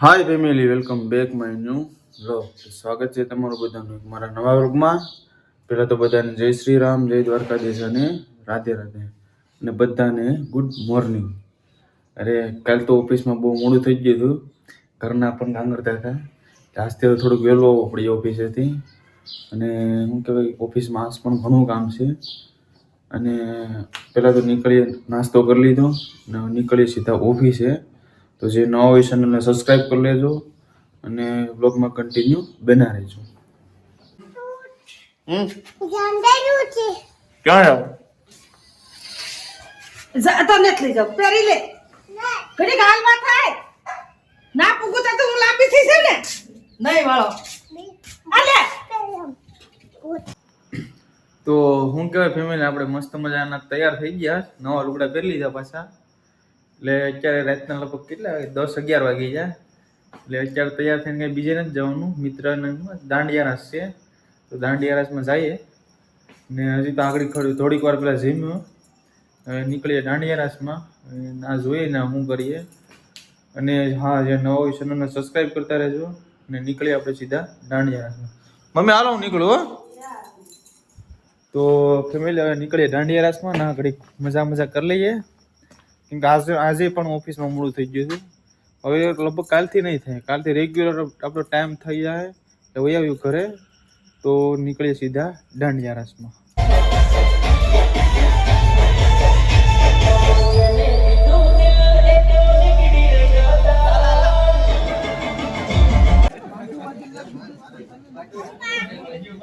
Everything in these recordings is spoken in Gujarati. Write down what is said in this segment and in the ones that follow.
Hi family welcome back my new vlog સ્વાગત છે તમારું બધાનું મારા નવા વ્લોગમાં પહેલાં તો બધાને જય શ્રી રામ, જય દ્વારકાધીશ અને રાધે રાધે. અને બધાને ગુડ મોર્નિંગ અરે, કાલ તો ઓફિસમાં બહુ મોડું થઈ ગયું હતું. ઘરના પણ ગાંગરતા હતા આજથી થોડુંક વહેલો આવવો પડી ઓફિસેથી અને શું કહેવાય ઓફિસમાં આજ પણ ઘણું કામ છે. અને પહેલાં તો નીકળીએ, નાસ્તો કરી લીધો. અને નીકળીએ સીધા ઓફિસે. તો જે નવા હોય ચેનલને સબસ્ક્રાઈબ કરી લેજો અને બ્લોગમાં કન્ટિન્યુ બના રહેજો. હમ? ક્યાં જાવ જા તો નથી લઈ જાઉં પહેરી લે. ઘડીક હાલમાં થાય. ના પૂગું તો હું લાંબી થઈ છે ને. નહીં વાળો. અલે તો હું કહેવાય ફેમિલી આપણે મસ્ત મજાના તૈયાર થઈ ગયા. નવા લુગડા પહેરી લીધા પાછા. એટલે અત્યારે રાતના લગભગ કેટલા દસ અગિયાર વાગી જાય એટલે અત્યારે તૈયાર થઈને કંઈ બીજે નથી જવાનું. મિત્રને દાંડિયા રાસ છે. તો દાંડિયા રાસમાં જઈએ. ને હજી તો આગળ થોડીક વાર પહેલાં જીમ્યો નીકળીએ દાંડિયા રાસમાં ના જોઈએ ને શું કરીએ. અને હા, જે નવો હોય ચેનલને સબસ્ક્રાઈબ કરતા રહેજો. અને નીકળીએ આપણે સીધા દાંડિયા રાસમાં મમ્મી, હાલો હું નીકળું હો. તો ફેમિલી હવે નીકળીએ દાંડિયા રાસમાં ના ઘડીક મજા મજા કરી લઈએ. કેમ કે આજે આજે પણ ઓફિસમાં મોડું થઈ ગયું હતું હવે લગભગ કાલથી નહીં થાય. કાલથી રેગ્યુલર આપણો ટાઈમ થઈ જાય એટલે વહી આવ્યું ઘરે, તો નીકળીએ સીધા દાંડિયા રાસમાં.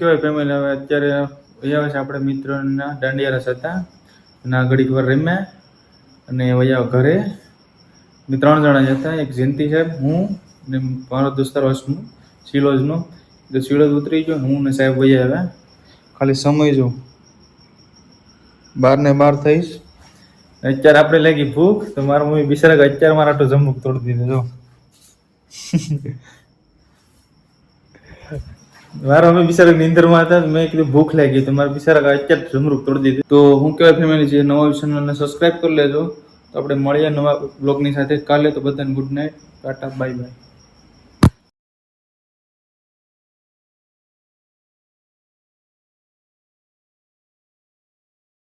કહેવાય ફેમિલી હવે અત્યારે વયા છે આપણે મિત્રોના દાંડિયા રસ હતા. અને ઘડીક વાર રમ્યા. અને વયા ઘરે. અમે ત્રણ જણા જ હતા. એક જયંતિ સાહેબ, હું ને મારો દોસ્તાર હસમુ સિલોજનો તો સિલોજ ઉતરી ગયો હું ને સાહેબ વયા આવ્યા. ખાલી સમય જો. બાર ને બાર થઈશ. અત્યારે આપણે લાગી ભૂખ, તો મારા મમ્મી બિચારા અત્યારે મારા આટલું જમવું તોડી દીધું, જો. મારા અમે બિચારા નીંદરમાં હતા મેં કીધું ભૂખ લાગી તો મારા બિચારા અત્યારે જમરૂક તોડી દીધું. તો હું કહેવાય ફેમિલી છે નવા ચેનલને સબસ્ક્રાઇબ કરી લેજો. તો આપણે મળીએ નવા બ્લોગની સાથે. કાલે તો બધાને good night tata bye bye